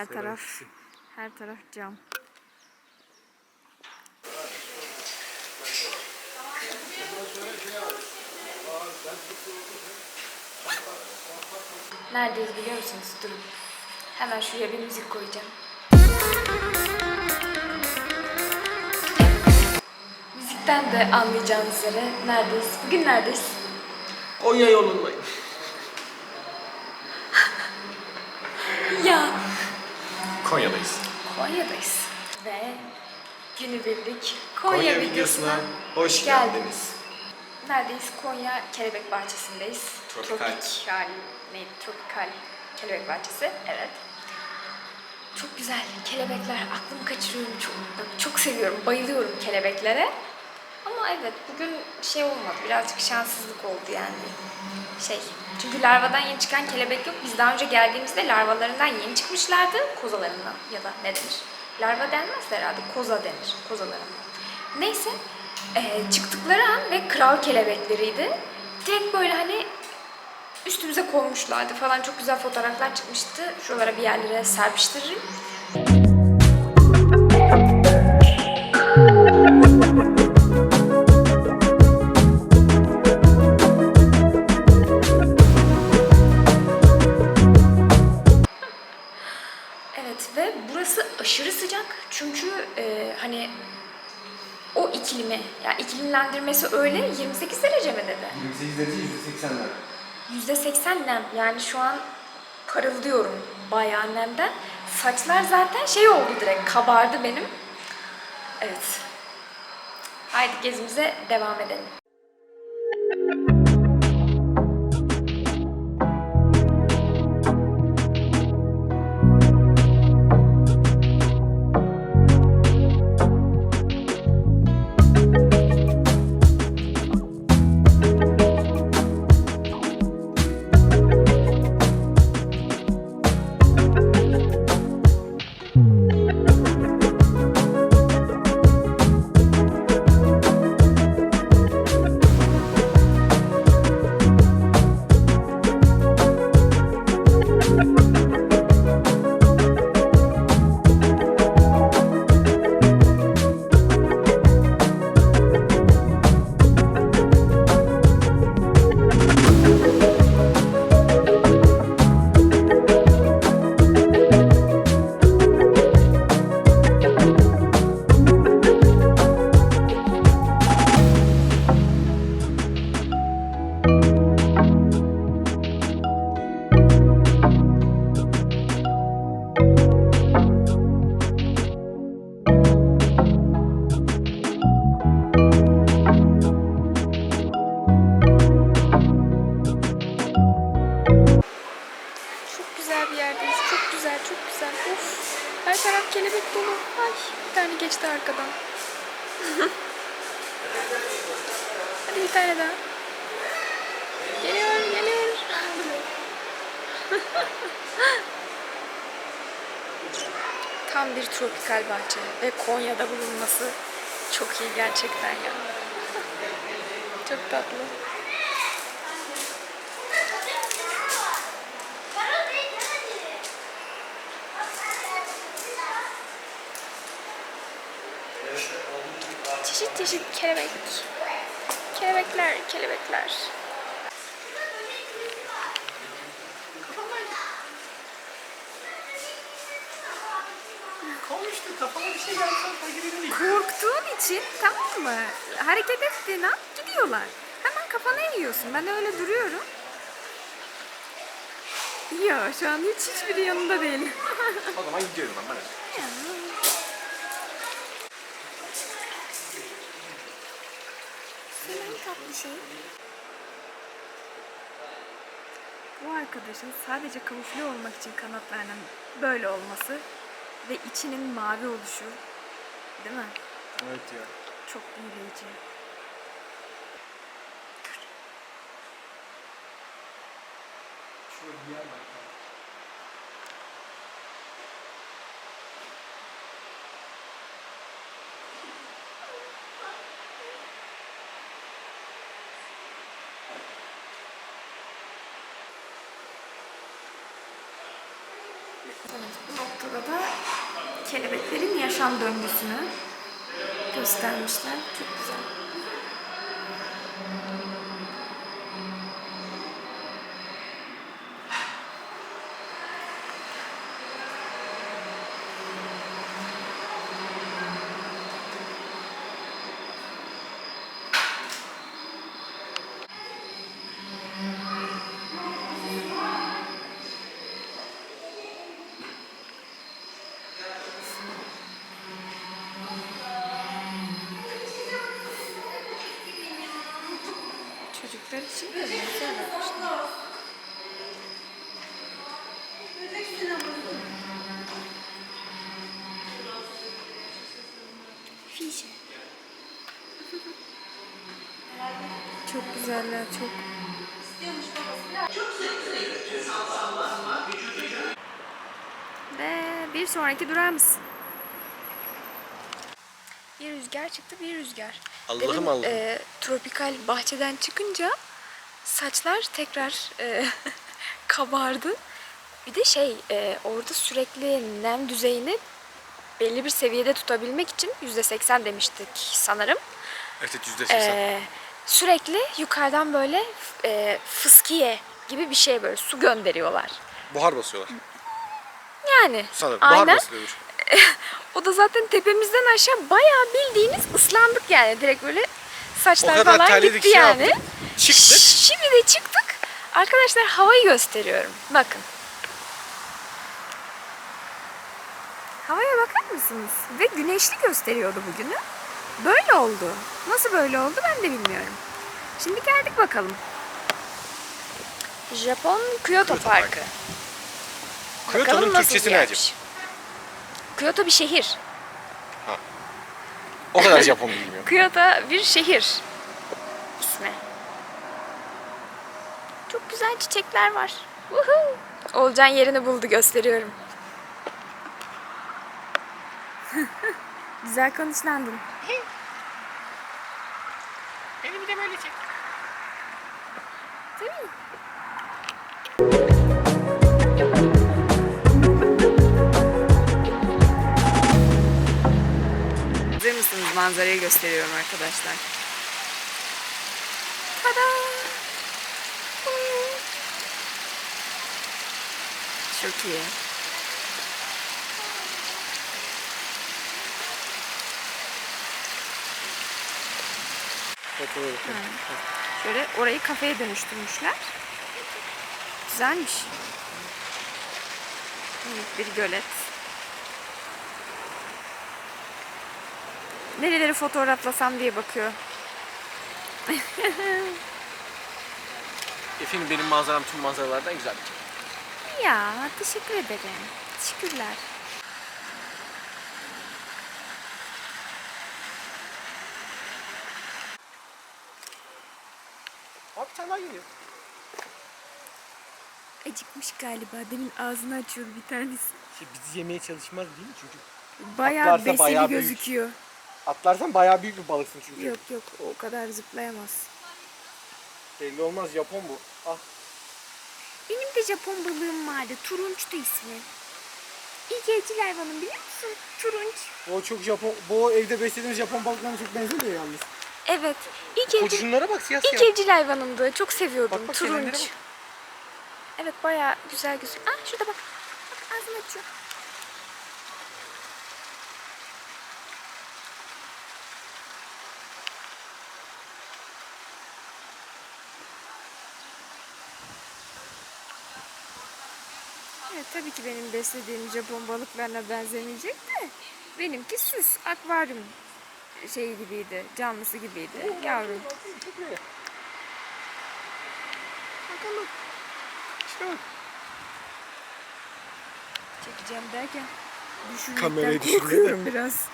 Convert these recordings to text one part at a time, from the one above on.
Her taraf her taraf cam. Neredeyiz biliyor musunuz? Durun. Hemen şuraya bir müzik koyacağım. Müzikten de anlayacağınız üzere neredeyiz? Bugün neredeyiz? Konya yolundayım. Ya Konya'dayız. Konya'dayız. Ve günübirlik Konya, videosuna hoş geldiniz. geldiniz. Neredeyiz? Konya Kelebek Bahçesi'ndeyiz. Tropikal. Tropikal. Neydi? Tropikal Kelebek Bahçesi. Evet. Çok güzel. Kelebekler. Aklımı kaçırıyorum. Çok, çok seviyorum. Bayılıyorum kelebeklere. Ama evet bugün şey olmadı. Birazcık şanssızlık oldu yani. Şey. Çünkü larvadan yeni çıkan kelebek yok. Biz daha önce geldiğimizde larvalarından yeni çıkmışlardı. Kozalarından ya da ne denir? Larva denmez de herhalde. Koza denir. Kozalarından. Neyse. eee, çıktıkları an ve kral kelebekleriydi. Direkt böyle hani üstümüze konmuşlardı falan. Çok güzel fotoğraflar çıkmıştı. Şuralara bir yerlere serpiştiririm. Yani iklimlendirmesi öyle 28 derece mi dedi? 28 derece 180'ler. %80 nem yani şu an parıldıyorum bayağı nemden. Saçlar zaten şey oldu direkt kabardı benim. Evet. Haydi gezimize devam edelim. Tropikal bahçe ve Konya'da bulunması çok iyi gerçekten ya. çok tatlı. Çeşit çeşit kelebek. Kelebekler, kelebekler. Konuştu kafama bir şey gelse fark edelim. Korktuğun için tamam mı? Hareket ettiğin an gidiyorlar. Hemen kafana yiyorsun. Ben öyle duruyorum. Ya şu an hiç hiçbiri yanında değil. O zaman gidiyorum ben. Hadi. Senin tatlı şey. Bu arkadaşın sadece kamufle olmak için kanatlarının böyle olması ve içinin mavi oluşu değil mi? Evet ya. Çok büyüleyici. Şurada bir yer var. Evet, bu noktada da kelebeklerin yaşam döngüsünü göstermişler. Çok güzel. Çocuklar için de güzel yapmışlar. Çok güzeller, çok. Ve bir sonraki durar mısın? Bir rüzgar çıktı, bir rüzgar. Allah'ım Allah'ım. e, tropikal bahçeden çıkınca saçlar tekrar e, kabardı. Bir de şey, e, orada sürekli nem düzeyini belli bir seviyede tutabilmek için %80 demiştik sanırım. Evet evet, yüzde seksen. E, sürekli yukarıdan böyle e, fıskiye gibi bir şey böyle su gönderiyorlar. Buhar basıyorlar. Yani Sanırım. Buhar aynen. basılıyormuş. O da zaten tepemizden aşağı bayağı bildiğiniz ıslandık yani. Direkt böyle saçlar falan gitti şey yani. yaptık, çıktık. Şimdi de çıktık. Arkadaşlar havayı gösteriyorum. Bakın. Havaya bakar mısınız? Ve güneşli gösteriyordu bugünü. Böyle oldu. Nasıl böyle oldu ben de bilmiyorum. Şimdi geldik bakalım. Japon Kyoto, Kyoto Parkı. Parkı. Kyoto'nun Türkçesi ne acaba? Kyoto bir şehir. O kadar Japon bilmiyorum. Kyoto bir şehir ismi. Çok güzel çiçekler var. Woohoo! Olcan yerini buldu gösteriyorum. güzel konuşlandın. Beni bir de böyle çek. Değil mi? Manzarayı gösteriyorum arkadaşlar. Tada! Çok iyi. Şöyle orayı kafeye dönüştürmüşler. Güzelmiş. Minik bir gölet. Nereleri fotoğraflasam diye bakıyor. Efendim benim manzaram tüm manzaralardan güzel. Ya teşekkür ederim. Teşekkürler. Abi bir tane daha geliyor. Acıkmış galiba. Demin ağzını açıyordu bir tanesi. Şey, bizi yemeye çalışmaz değil mi? Çünkü Bayağı Atlarsa besili bayağı büyük. gözüküyor. Atlarsan bayağı büyük bir balıksın çünkü. Yok yok o kadar zıplayamaz. Belli olmaz Japon bu. Ah. Benim de Japon balığım vardı. Turunçtu ismi. İlk evcil hayvanım biliyor musun? Turunç. O çok Japon, bu evde beslediğimiz Japon balıklarına çok benzemiyor yalnız. Evet. İlk evcil, Koçunlara bak siyah ilk siyah. evcil hayvanımdı. Çok seviyordum. Bak, bak, Turunç. bak. Evet bayağı güzel gözüküyor. Ah şurada bak. Bak ağzını açıyor. Evet tabii ki benim beslediğim Japon balıklarına benzemeyecek de benimki süs, akvaryum şey gibiydi, canlısı gibiydi. Yavrum. Bakalım. Bak. Çekeceğim derken Kamerayı düşünmekten korkuyorum biraz.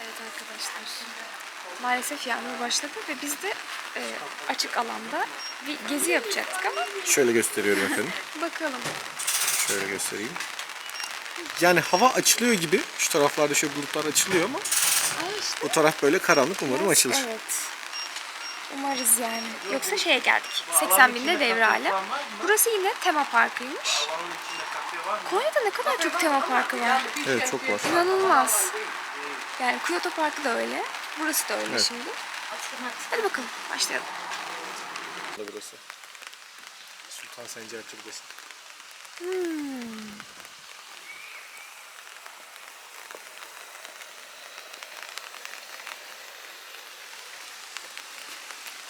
Evet arkadaşlar. Maalesef yağmur başladı ve biz de e, açık alanda bir gezi yapacaktık ama Şöyle gösteriyorum efendim. bakalım. Şöyle göstereyim. Yani hava açılıyor gibi. Şu taraflarda şöyle bulutlar açılıyor ama Ama işte o taraf böyle karanlık umarım açılır. Evet. Umarız yani. Yoksa şeye geldik. 80 binde devre hala. Burası yine tema parkıymış. Konya'da ne kadar çok tema parkı var. Evet çok var. İnanılmaz. Yani Kyoto Parkı da öyle. Burası da öyle Evet. şimdi. Hadi bakalım başlayalım. Da burası. Sultan Sencer Türbesi. Hmm.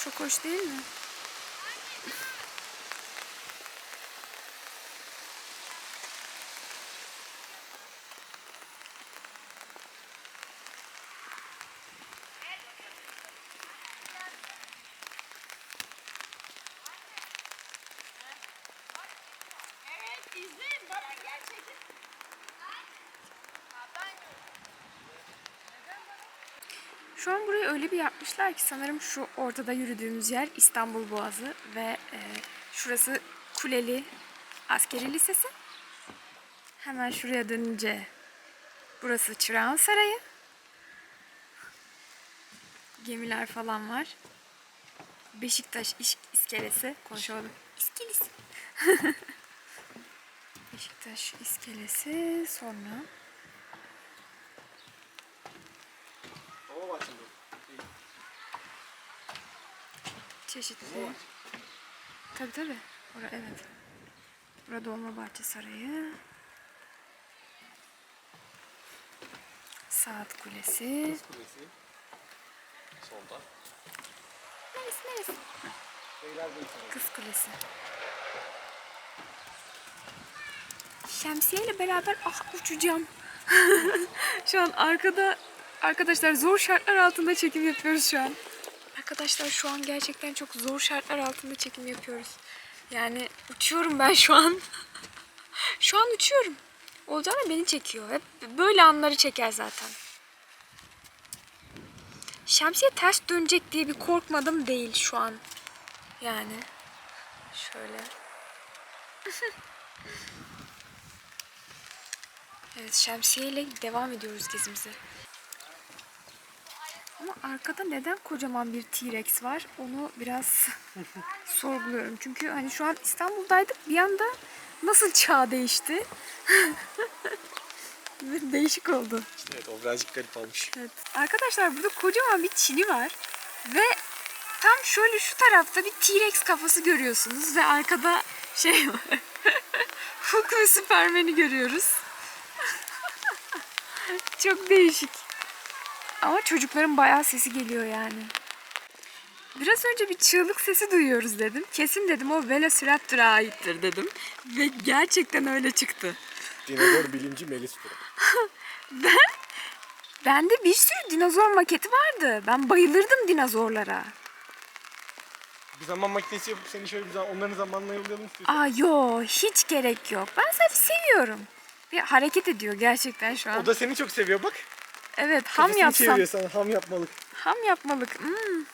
Çok hoş değil mi? Şu an burayı öyle bir yapmışlar ki sanırım şu ortada yürüdüğümüz yer İstanbul Boğazı ve e, şurası Kuleli Askeri Lisesi. Hemen şuraya dönünce burası Çırağan Sarayı. Gemiler falan var. Beşiktaş İş İskelesi. Konuşamadım. İskelesi. Beşiktaş İskelesi sonra Hava var şimdi. Çeşitli. Tabii tabii. Ora, evet. Burada Dolmabahçe Sarayı. Saat Kulesi. Kulesi. Solda. Neresi neresi? Kız Kulesi. Şemsiye ile beraber ah uçacağım. şu an arkada arkadaşlar zor şartlar altında çekim yapıyoruz şu an. Arkadaşlar şu an gerçekten çok zor şartlar altında çekim yapıyoruz. Yani uçuyorum ben şu an. şu an uçuyorum. Olcay da beni çekiyor. Hep böyle anları çeker zaten. Şemsiye ters dönecek diye bir korkmadım değil şu an. Yani şöyle. evet şemsiye ile devam ediyoruz gezimize. Ama arkada neden kocaman bir T-Rex var onu biraz sorguluyorum. Çünkü hani şu an İstanbul'daydık bir anda nasıl çağ değişti? Bir Değişik oldu. İşte evet o birazcık garip olmuş. Evet. Arkadaşlar burada kocaman bir çini var. Ve tam şöyle şu tarafta bir T-Rex kafası görüyorsunuz. Ve arkada şey var. Hulk ve Superman'i görüyoruz. Çok değişik. Ama çocukların bayağı sesi geliyor yani. Biraz önce bir çığlık sesi duyuyoruz dedim. Kesin dedim o Velociraptor'a aittir dedim. Ve gerçekten öyle çıktı. Dinozor bilimci Melis Tura. Bende bir sürü dinozor maketi vardı. Ben bayılırdım dinozorlara. Bir zaman makinesi yapıp seni şöyle bir zaman onların zamanına yollayalım istiyorsan. Aa yo hiç gerek yok. Ben sadece seviyorum. Bir hareket ediyor gerçekten şu an. O da seni çok seviyor bak. Evet ham Kafasını yapsam. çeviriyor sana ham yapmalık. Ham yapmalık. Hmm.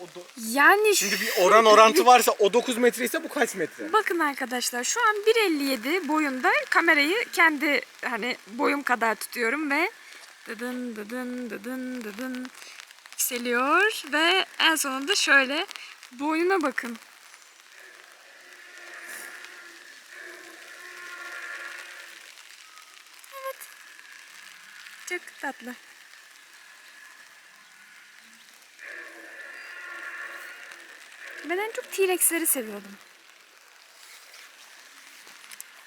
O do- Yani Şimdi bir oran orantı varsa o 9 metre ise bu kaç metre? Bakın arkadaşlar şu an 1.57 boyunda kamerayı kendi hani boyum kadar tutuyorum ve dıdın dıdın dıdın dıdın yükseliyor ve en sonunda şöyle boyuna bakın. Evet. Çok tatlı. Ben en çok T-Rex'leri seviyordum.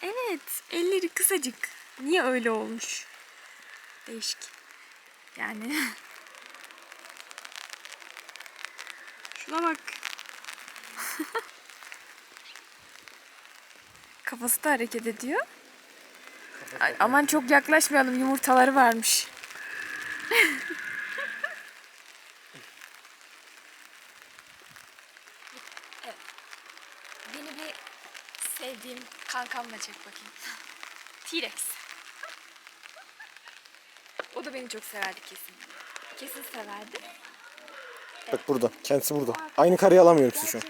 Evet, elleri kısacık. Niye öyle olmuş? Değişik. Yani. Şuna bak. Kafası da hareket ediyor. Ay, aman çok yaklaşmayalım yumurtaları varmış. Beni bir sevdiğim kankamla çek bakayım. T-Rex. O da beni çok severdi kesin. Kesin severdi. Bak burada. Kendisi burada. Aynı kareyi alamıyorum sizi şu an.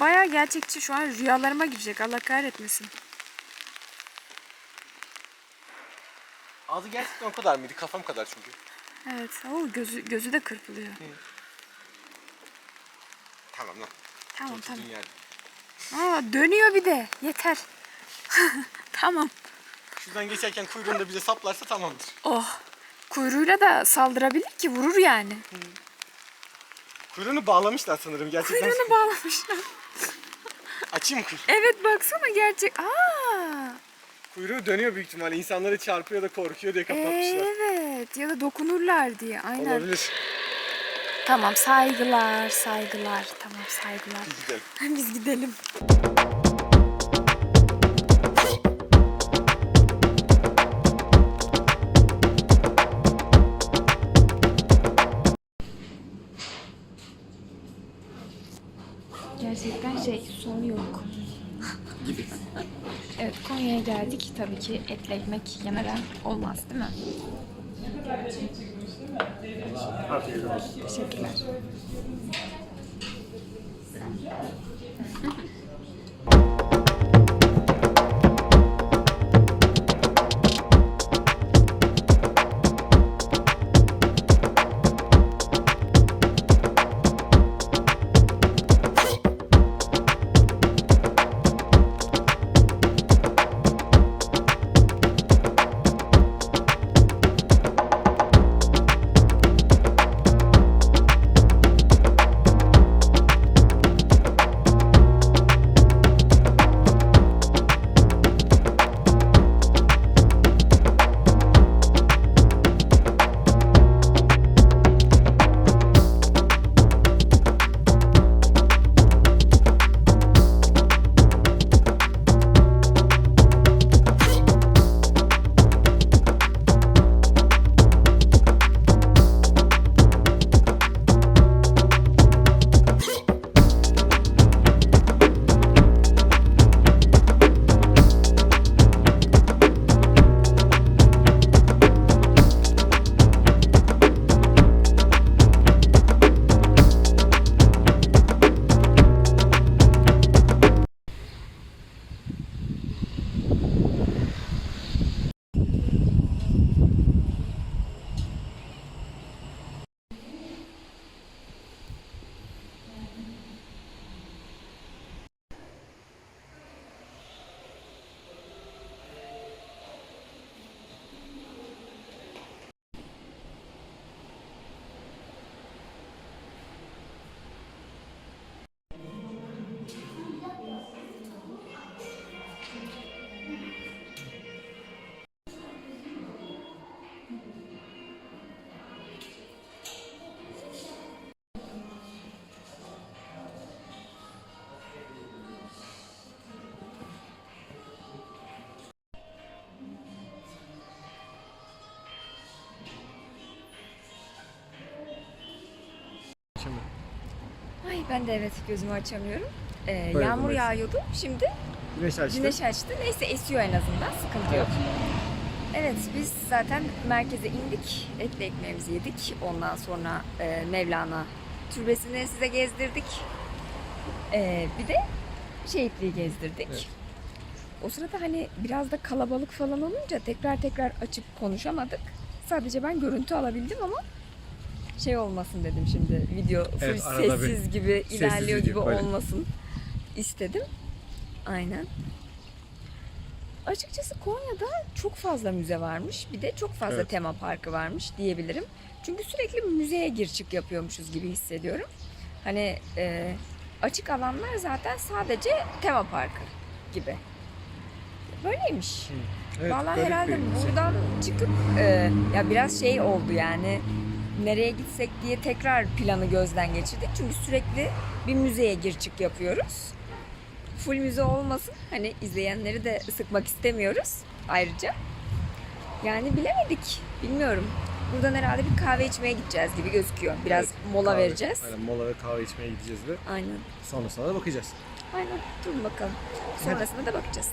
Bayağı gerçekçi. Şu an rüyalarıma girecek. Allah kahretmesin. Ağzı gerçekten o kadar mıydı? Kafam kadar çünkü. Evet. Oo, gözü, gözü de kırpılıyor. Tamam lan. Tamam tamam. Dünya. Aa, dönüyor bir de. Yeter. tamam. Şuradan geçerken kuyruğunu da bize saplarsa tamamdır. Oh. Kuyruğuyla da saldırabilir ki vurur yani. Kuyruğunu bağlamışlar sanırım gerçekten. Kuyruğunu bağlamışlar. Açayım mı kuyruğu? Evet baksana gerçek. Aa. Kuyruğu dönüyor büyük ihtimalle. İnsanları çarpıyor da korkuyor diye kapatmışlar. Evet ya da dokunurlar diye. Aynen. Olabilir. Tamam saygılar, saygılar. Tamam saygılar. Gidelim. Biz gidelim. Tabii ki etli ekmek yemeden olmaz değil mi? Afiyet olsun. Teşekkürler. Ay ben de evet gözümü açamıyorum. Ee, Böyle yağmur burası. yağıyordu. Şimdi Güneş açtı. güneş açtı. Neyse esiyor en azından. Sıkıntı yok. Evet biz zaten merkeze indik. Etli ekmeğimizi yedik. Ondan sonra e, Mevlana türbesini size gezdirdik. E, bir de şehitliği gezdirdik. Evet. O sırada hani biraz da kalabalık falan olunca tekrar tekrar açıp konuşamadık. Sadece ben görüntü alabildim ama şey olmasın dedim şimdi video full Evet, bir sessiz gibi ilerliyor gibi böyle. olmasın istedim. Aynen. Açıkçası Konya'da çok fazla müze varmış. Bir de çok fazla Evet. tema parkı varmış diyebilirim. Çünkü sürekli müzeye gir çık yapıyormuşuz gibi hissediyorum. Hani e, açık alanlar zaten sadece tema parkı gibi. Böyleymiş. Evet, Vallahi garip herhalde buradan çıkıp e, ya biraz şey oldu yani nereye gitsek diye tekrar planı gözden geçirdik. Çünkü sürekli bir müzeye gir çık yapıyoruz. Full müze olmasın. Hani izleyenleri de sıkmak istemiyoruz ayrıca. Yani bilemedik. Bilmiyorum. Buradan herhalde bir kahve içmeye gideceğiz gibi gözüküyor. Biraz Evet, mola kahve- vereceğiz. Aynen mola ve kahve içmeye gideceğiz ve Aynen. sonrasına da bakacağız. Aynen. Durun bakalım. Sonrasında da bakacağız.